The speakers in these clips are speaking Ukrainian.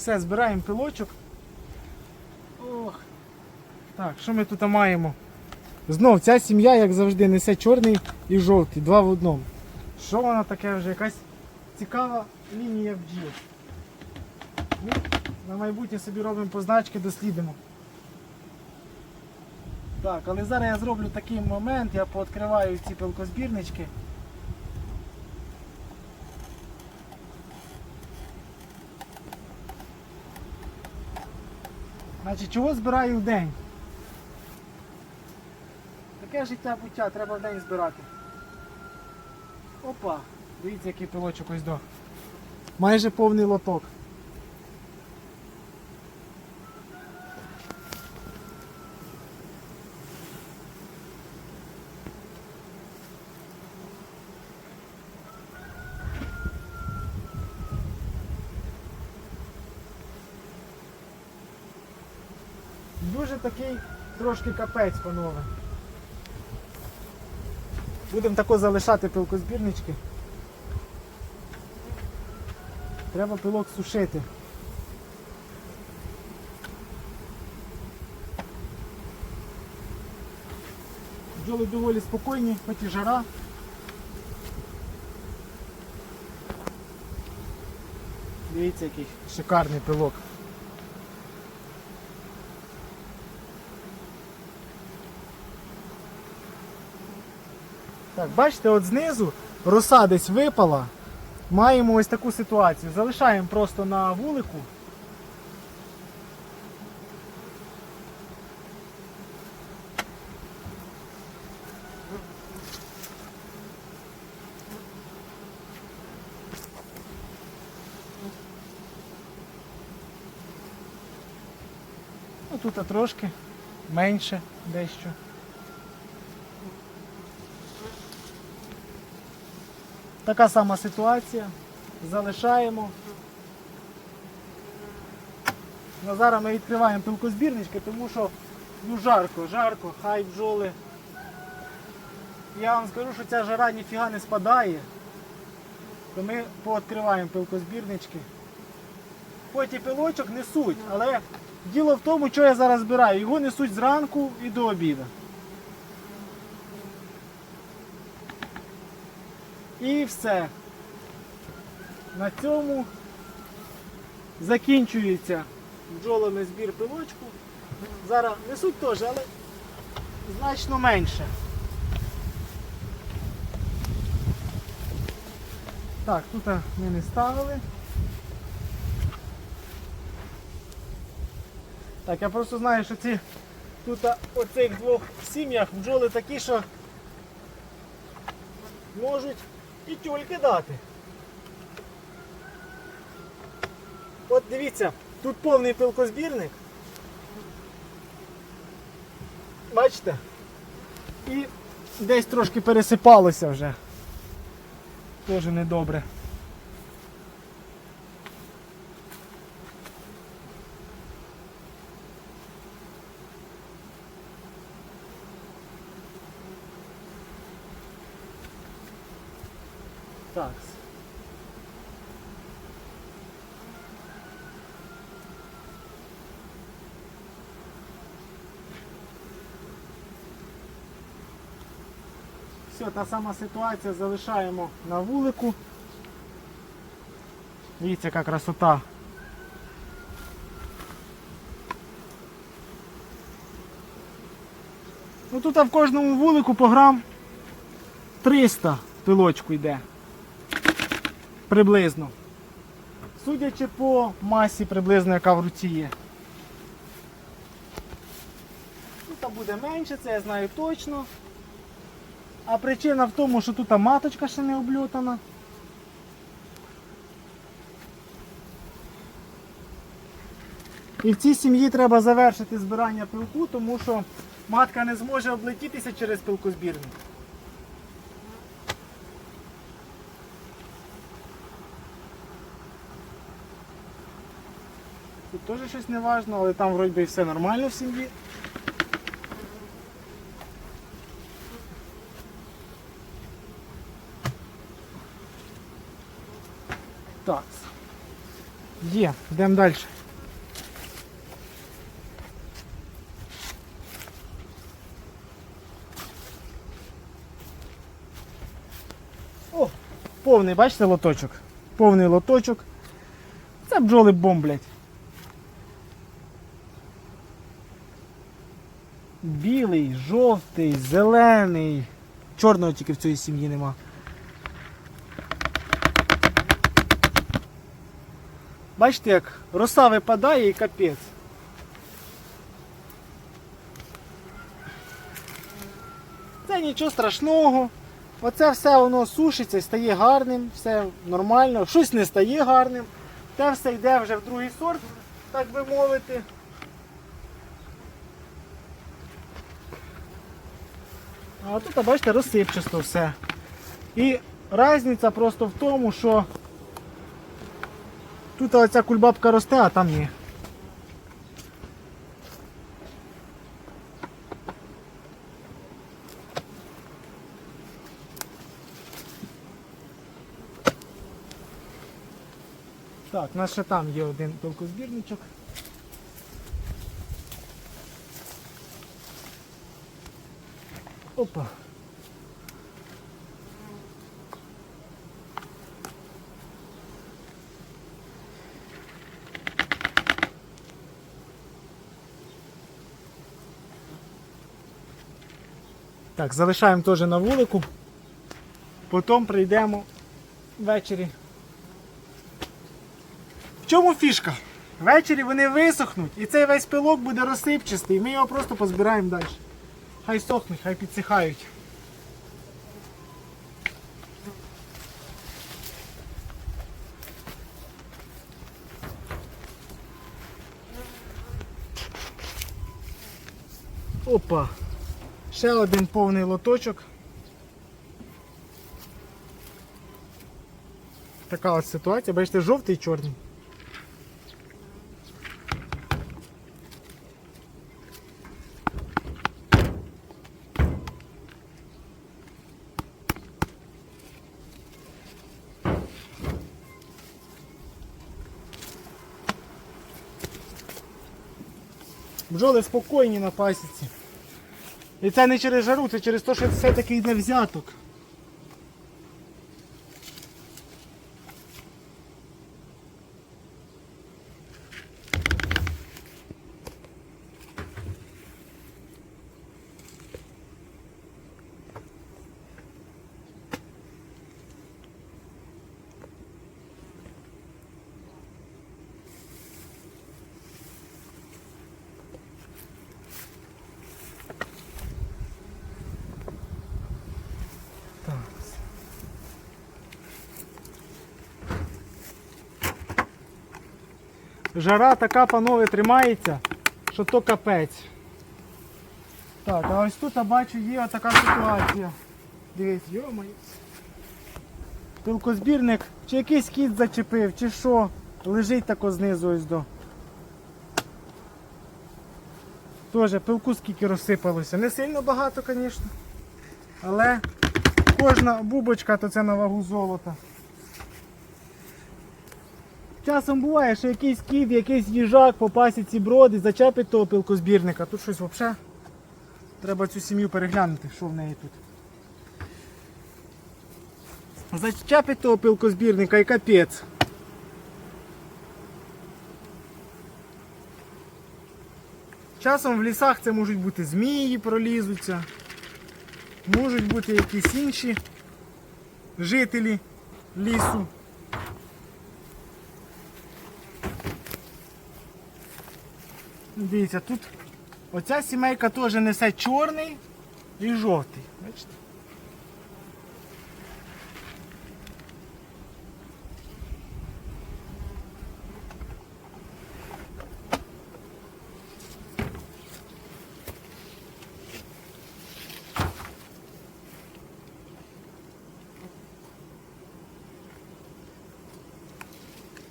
Все, збираємо пилочок. Ох. Так, що ми тут маємо? Знов ця сім'я, як завжди, несе чорний і жовтий, два в одному. Що вона таке вже? Якась цікава лінія бджіл. Ну, на майбутнє собі робимо позначки, дослідимо. Так, але зараз я зроблю такий момент, я пооткриваю ці пилкозбірнички. Значить, чого збираю в день? Таке життя буття, треба в день збирати. Опа! Дивіться, який пилочок ось до. Майже повний лоток. Дуже такий трошки капець, панове. Будемо тако залишати пилкозбірнички. Треба пилок сушити. Бджоли доволі спокійні, хоч і жара. Дивіться, який шикарний пилок. Так, бачите, от знизу роса десь випала. Маємо ось таку ситуацію. Залишаємо просто на вулику. Ну, тут трошки менше дещо. Така сама ситуація. Залишаємо. Ну, зараз ми відкриваємо пилкозбірнички, тому що ну, жарко, жарко, хай бджоли. Я вам скажу, що ця жара ніфіга не спадає. То ми пооткриваємо пилкозбірнички. Хоч і пилочок несуть, але діло в тому, що я зараз збираю. Його несуть зранку і до обіду. І все. На цьому закінчується бджолами збір пилочку. Зараз несуть теж, але значно менше. Так, тут ми не ставили. Так, я просто знаю, що ці тут у цих двох сім'ях бджоли такі, що можуть і тюльки дати. От дивіться, тут повний пилкозбірник. Бачите? І десь трошки пересипалося вже. Теж недобре. Так. Все, та сама ситуація, залишаємо на вулику. Дивіться, яка красота. Ну тут в кожному вулику по грам 300 пилочку йде. Приблизно. Судячи по масі приблизно, яка в руці є. Тут буде менше, це я знаю точно. А причина в тому, що тут маточка ще не обльотана. І в цій сім'ї треба завершити збирання пилку, тому що матка не зможе облетітися через пилкозбірник. Тут теж щось не важно, але там вроді все нормально в сім'ї. Так. Є, йдемо далі. О, повний, бачите, лоточок? Повний лоточок. Це бджоли бомблять. Білий, жовтий, зелений. Чорного тільки в цій сім'ї нема. Бачите, як роса випадає і капець. Це нічого страшного. Оце все воно сушиться і стає гарним, все нормально, щось не стає гарним. Те все йде вже в другий сорт, так би мовити. А тут, бачите, розсипчасто все. І різниця просто в тому, що тут оця кульбабка росте, а там ні. Так, у нас ще там є один пилкозбірничок. Опа. Так, залишаємо теж на вулику. Потім прийдемо ввечері. В чому фішка? Ввечері вони висохнуть і цей весь пилок буде розсипчастий, ми його просто позбираємо далі. Хай сохнуть, хай підсихають. Опа. Ще один повний лоточок. Така ось ситуація, бачите, жовтий і чорний. Бджоли спокійні на пасіці. І це не через жару, це через те, що все таки йде взяток. Жара така, панове, тримається, що то капець. Так, а ось тут я бачу є така ситуація. Дивіться, йомаю. Пилкозбірник, чи якийсь кіт зачепив, чи що. Лежить тако знизу ось до. Тоже пилку скільки розсипалося. Не сильно багато, звісно. Але кожна бубочка то це на вагу золота. Часом буває, що якийсь кіт, якийсь їжак по пасіці броди, зачепить того пилкозбірника. Тут щось взагалі. Треба цю сім'ю переглянути, що в неї тут. Зачепить того пилкозбірника і капець. Часом в лісах це можуть бути змії пролізуться. Можуть бути якісь інші жителі лісу. Дивіться, тут оця сімейка теж несе чорний і жовтий. Бачите?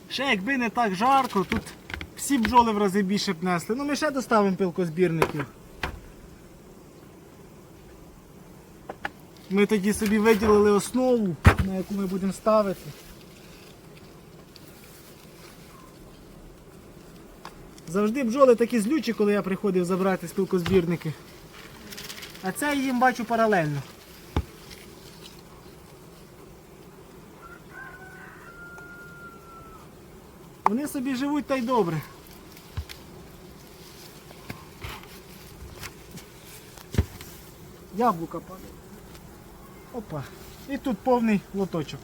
Ще якби не так жарко, тут всі бджоли в рази більше б несли. Ну ми ще доставимо пилкозбірників. Ми тоді собі виділили основу, на яку ми будемо ставити. Завжди бджоли такі злючі, коли я приходив забрати спілкозбірники. А це їм бачу паралельно. Вони собі живуть та й добре. Яблука падає. Опа. І тут повний лоточок.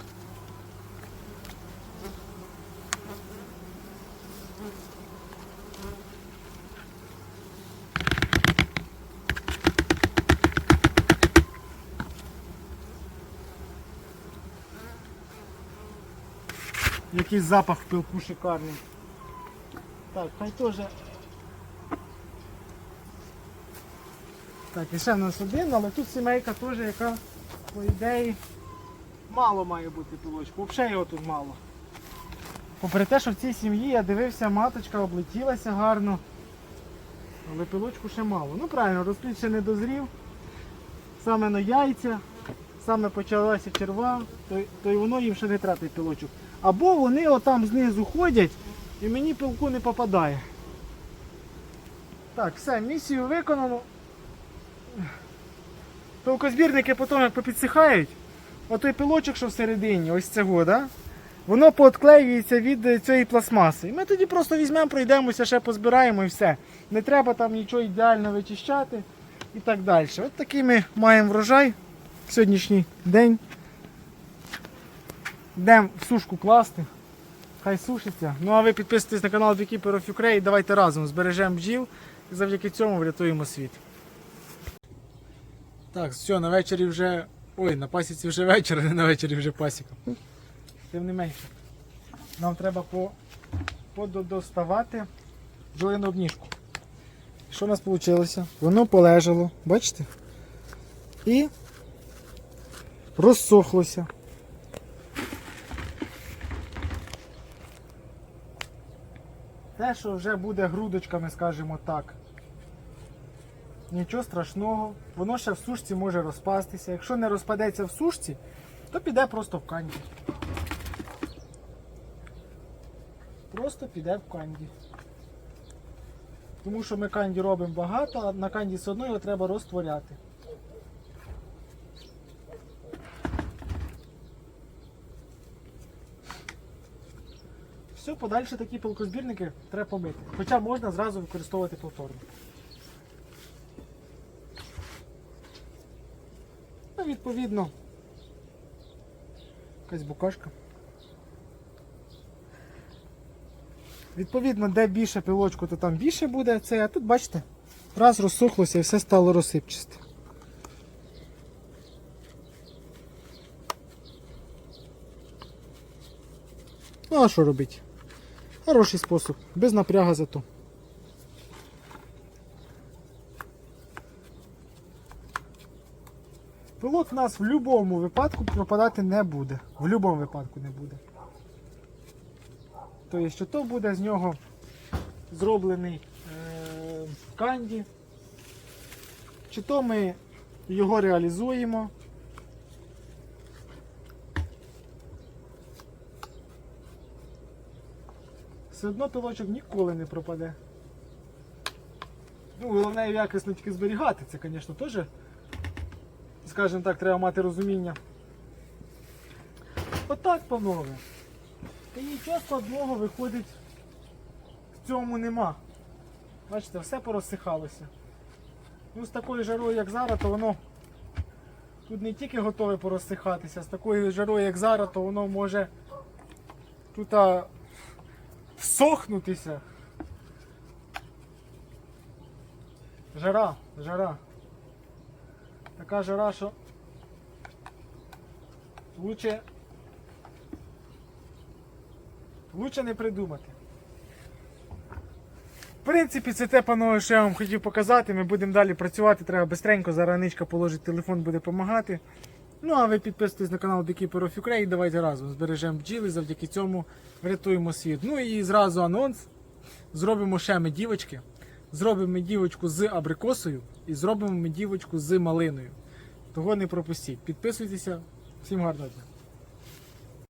Якийсь запах в пилку шикарний. Так, хай теж. Так, і ще в нас один, але тут сімейка теж, яка, по ідеї, мало має бути пилочку. Взагалі його тут мало. Попри те, що в цій сім'ї я дивився, маточка облетілася гарно. Але пилочку ще мало. Ну правильно, розплід ще не дозрів. Саме на яйця, саме почалася черва, то, то й воно їм ще не тратить пилочок. Або вони отам знизу ходять і мені пилку не попадає. Так, все, місію виконано. Пилкозбірники потім як попідсихають, отой пилочок, що всередині, ось цього, да? воно поотклеюється від цієї пластмаси. І ми тоді просто візьмемо, пройдемося, ще позбираємо і все. Не треба там нічого ідеально вичищати і так далі. От такий ми маємо врожай сьогоднішній день. Йдемо в сушку класти. Хай сушиться. Ну а ви підписуйтесь на канал Beekeeper of Ukraine. Давайте разом збережемо бджіл і завдяки цьому врятуємо світ. Так, все, на вечорі вже. Ой, на пасіці вже вечір, а не на вечорі вже пасіка. Тим не менше. Нам треба по, подоставати бджолину обніжку. Що у нас вийшло? Воно полежало, бачите? І розсохлося. Те, що вже буде грудочками, скажімо так. Нічого страшного, воно ще в сушці може розпастися. Якщо не розпадеться в сушці, то піде просто в канді. Просто піде в канді. Тому що ми канді робимо багато, а на канді все одно його треба розтворяти. Все, подальше такі пилкозбірники треба помити. Хоча можна зразу використовувати повторно. Ну, відповідно, якась букашка. Відповідно, де більше пилочку, то там більше буде це, а тут бачите, раз розсохлося і все стало розсипчасте. Ну а що робити? Хороший спосіб, без напряга зато. Пилот в нас в будь-якому випадку пропадати не буде. В будь-якому випадку не буде. Тобто, що то буде з нього зроблений е, канді, чи то ми його реалізуємо. Все одно пилочок ніколи не пропаде. Ну, головне якісно тільки зберігати, це, звісно, теж, скажімо так, треба мати розуміння. Отак, панове. І нічого складного виходить в цьому нема. Бачите, все порозсихалося. Ну, з такою жарою, як зараз, то воно тут не тільки готове порозсихатися, з такою жарою, як зараз, то воно може тут а, всохнутися. Жара, жара. Така жара, що лучше Лучше не придумати. В принципі, це те, панове, що я вам хотів показати. Ми будемо далі працювати, треба бистренько, зараз Ничка положить телефон, буде допомагати. Ну, а ви підписуйтесь на канал Beekeeper of Ukraine, давайте разом збережемо бджіли, завдяки цьому врятуємо світ. Ну і зразу анонс. Зробимо ще медівочки. Зробимо медівочку з абрикосою і зробимо медівочку з малиною. Того не пропустіть. Підписуйтеся. Всім гарного дня.